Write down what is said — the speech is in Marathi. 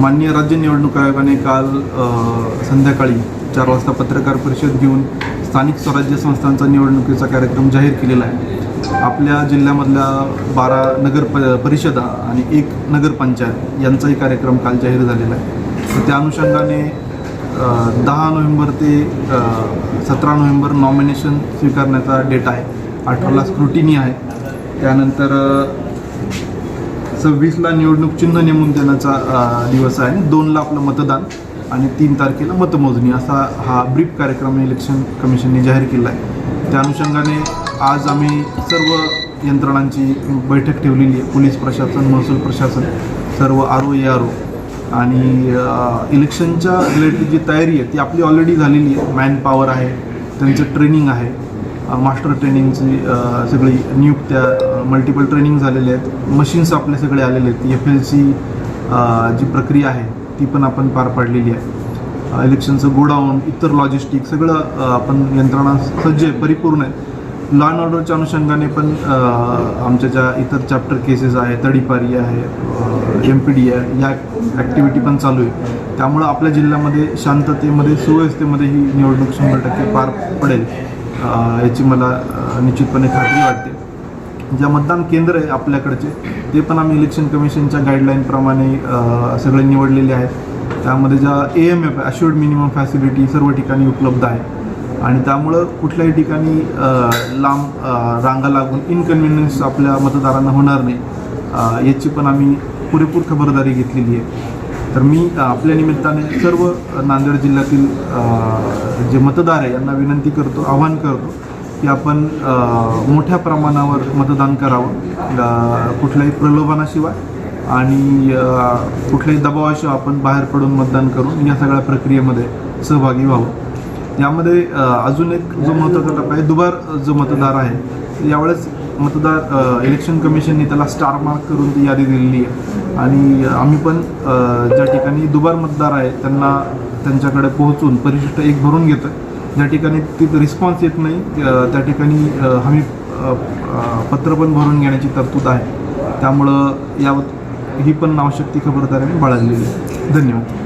माननीय राज्य निवडणूक आयोगाने काल संध्याकाळी चार वाजता पत्रकार परिषद घेऊन स्थानिक स्वराज्य संस्थांचा निवडणुकीचा कार्यक्रम जाहीर केलेला आहे. आपल्या जिल्ह्यामधल्या बारा नगर प परिषदा आणि एक नगरपंचायत यांचाही कार्यक्रम काल जाहीर झालेला आहे. तर त्या अनुषंगाने दहा नोव्हेंबर ते सतरा नोव्हेंबर नॉमिनेशन स्वीकारण्याचा डेट आहे. अठराला स्क्रुटिनी आहे. त्यानंतर सव्वीसला निवडणूक चिन्ह नेमून देण्याचा दिवस आहे. दोनला आपलं मतदान आणि तीन तारखेला मतमोजणी. असा हा ब्रीफ कार्यक्रम इलेक्शन कमिशनने जाहीर केला आहे त्या अनुषंगाने आज आम्ही सर्व यंत्रणांची बैठक ठेवलेली आहे. पोलीस प्रशासन महसूल प्रशासन सर्व R O A R O आणि इलेक्शनच्या रिलेटेड जी तयारी आहे ती आपली ऑलरेडी झालेली आहे. मॅन पॉवर आहे त्यांचं ट्रेनिंग आहे. मास्टर ट्रेनिंगची सगळी नियुक्त्या मल्टिपल ट्रेनिंग झालेले आहेत. मशीन्स आपले सगळे आलेले आहेत. एफ एल सी जी प्रक्रिया आहे ती पण आपण पार पाडलेली आहे. इलेक्शनचं गोडाऊन इतर लॉजिस्टिक सगळं आपण यंत्रणा सज्ज आहे परिपूर्ण आहे. लॉ अँड ऑर्डरच्या अनुषंगाने पण आमच्या ज्या इतर चॅप्टर केसेस आहे तडीपारी आहे एम पी डी आहे या ॲक्टिव्हिटी पण चालू आहे. त्यामुळं आपल्या जिल्ह्यामध्ये शांततेमध्ये सुव्यवस्थेमध्ये ही निवडणूक शंभर टक्के पार पडेल. याची मला निश्चितपणे खात्री वाटते. ज्या मतदान केंद्र आहे आपल्याकडचे ते पण आम्ही इलेक्शन कमिशनच्या गाईडलाईनप्रमाणे सगळे निवडलेले आहेत. त्यामध्ये ज्या A M F assured minimum facility सर्व ठिकाणी उपलब्ध आहे. आणि त्यामुळं कुठल्याही ठिकाणी लांब रांगा लागून इनकन्व्हिनियन्स आपल्या मतदारांना होणार नाही. याची पण आम्ही पुरेपूर खबरदारी घेतलेली आहे. तर मी आपल्या निमित्ताने सर्व नांदेड जिल्ह्यातील जे मतदार आहे यांना विनंती करतो आवाहन करतो की आपण मोठ्या प्रमाणावर मतदान करावं कुठल्याही प्रलोभनाशिवाय आणि कुठल्याही दबावाशिवाय आपण बाहेर पडून मतदान करून या सगळ्या प्रक्रियेमध्ये सहभागी व्हावं. यामध्ये अजून एक जो महत्त्वाचा टप्पा आहे दुबार जो मतदार आहे यावेळेस मतदार इलेक्शन कमिशनने त्याला स्टार मार्क करून ती यादी दिलेली आहे. आणि आम्ही पण ज्या ठिकाणी दुबार मतदार आहे त्यांना त्यांच्याकडे पोहोचून परिशिष्ट एक भरून घेतो ज्या ठिकाणी तिथं रिस्पॉन्स येत नाही त्या ठिकाणी हमी आम्ही पत्र पण भरून घेण्याची तरतूद आहे. त्यामुळं यावर ही पण आवश्यक ती खबरदारी आम्ही बाळगलेली आहे. धन्यवाद.